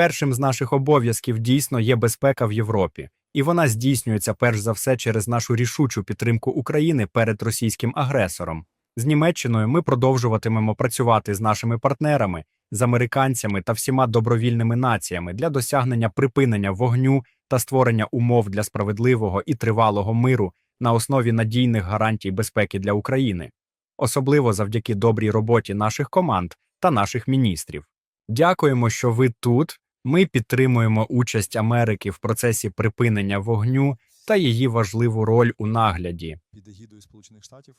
першим з наших обов'язків дійсно є безпека в Європі, і вона здійснюється перш за все через нашу рішучу підтримку України перед російським агресором. З Німеччиною ми продовжуватимемо працювати з нашими партнерами, з американцями та всіма добровільними націями для досягнення припинення вогню та створення умов для справедливого і тривалого миру на основі надійних гарантій безпеки для України, особливо завдяки добрій роботі наших команд та наших міністрів. Дякуємо, що ви тут. Ми підтримуємо участь Америки в процесі припинення вогню та її важливу роль у нагляді. під егідою Сполучених Штатів.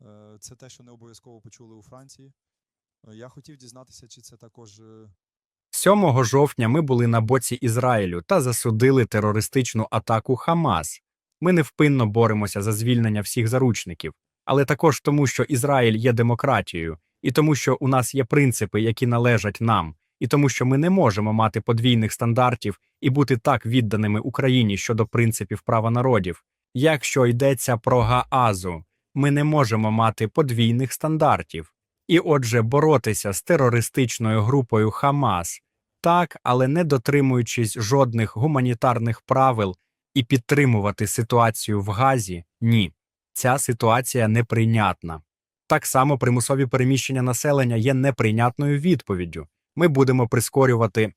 Е, Це те, що не обов'язково почули у Франції. Е, Я хотів дізнатися, чи це також е, 7 жовтня ми були на боці Ізраїлю та засудили терористичну атаку Хамас. Ми невпинно боремося за звільнення всіх заручників, але також тому, що Ізраїль є демократією, і тому, що у нас є принципи, які належать нам, і тому, що ми не можемо мати подвійних стандартів і бути так відданими Україні щодо принципів права народів. Якщо йдеться про Гаазу, ми не можемо мати подвійних стандартів. І отже, боротися з терористичною групою Хамас так, але не дотримуючись жодних гуманітарних правил і підтримувати ситуацію в Газі ні. Ця ситуація неприйнятна. Так само примусові переміщення населення є неприйнятною відповіддю. Ми будемо прискорювати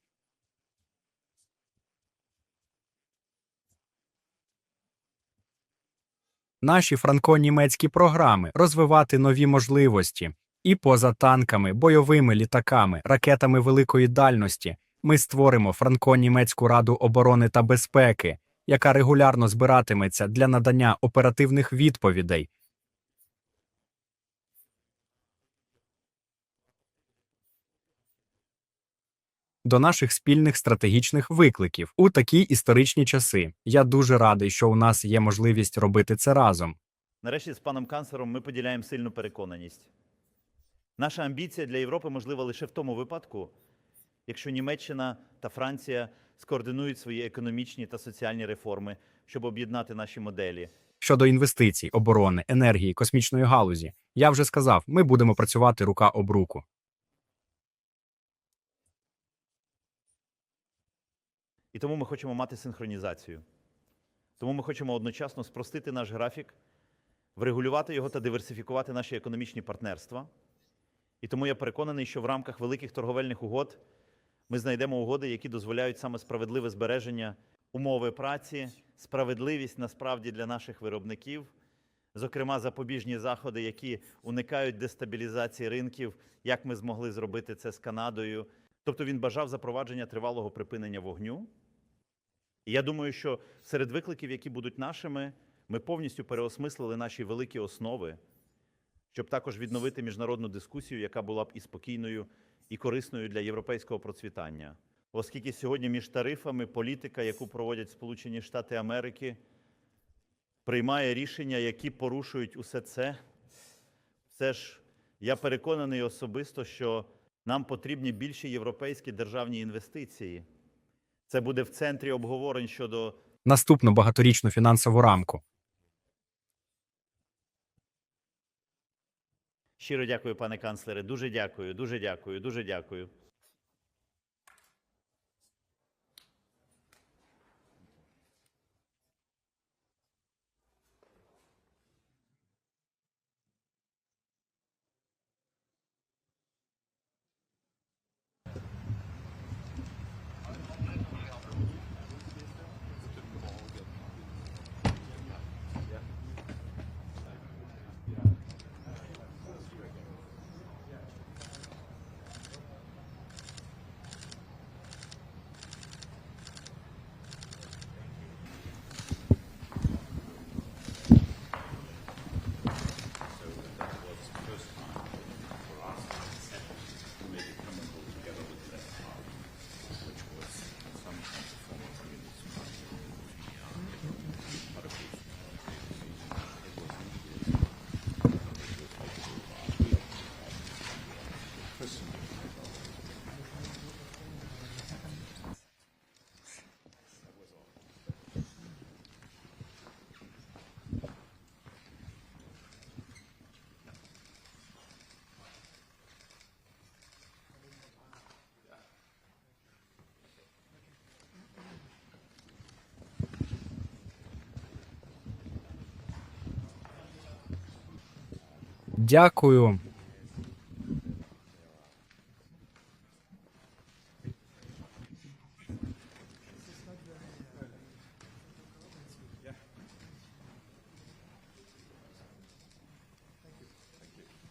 наші франко-німецькі програми, розвивати нові можливості. І поза танками, бойовими літаками, ракетами великої дальності ми створимо Франко-Німецьку раду оборони та безпеки, яка регулярно збиратиметься для надання оперативних відповідей. До наших спільних стратегічних викликів у такі історичні часи. Я дуже радий, що у нас є можливість робити це разом. Нарешті з паном канцлером ми поділяємо сильну переконаність. Наша амбіція для Європи можлива лише в тому випадку, якщо Німеччина та Франція скоординують свої економічні та соціальні реформи, щоб об'єднати наші моделі. Щодо інвестицій, оборони, енергії, космічної галузі, я вже сказав, ми будемо працювати рука об руку. І тому ми хочемо мати синхронізацію. Тому ми хочемо одночасно спростити наш графік, врегулювати його та диверсифікувати наші економічні партнерства. І тому я переконаний, що в рамках великих торговельних угод ми знайдемо угоди, які дозволяють саме справедливе збереження умови праці, справедливість насправді для наших виробників, зокрема запобіжні заходи, які уникають дестабілізації ринків, як ми змогли зробити це з Канадою. Тобто він бажав запровадження тривалого припинення вогню. І я думаю, що серед викликів, які будуть нашими, ми повністю переосмислили наші великі основи, щоб також відновити міжнародну дискусію, яка була б і спокійною, і корисною для європейського процвітання. Оскільки сьогодні між тарифами політика, яку проводять Сполучені Штати Америки, приймає рішення, які порушують усе це, все ж я переконаний особисто, що нам потрібні більші європейські державні інвестиції. Це буде в центрі обговорень щодо Наступну багаторічну фінансову рамку. щиро дякую, пане канцлере. Дуже дякую, дуже дякую, дуже дякую. Дякую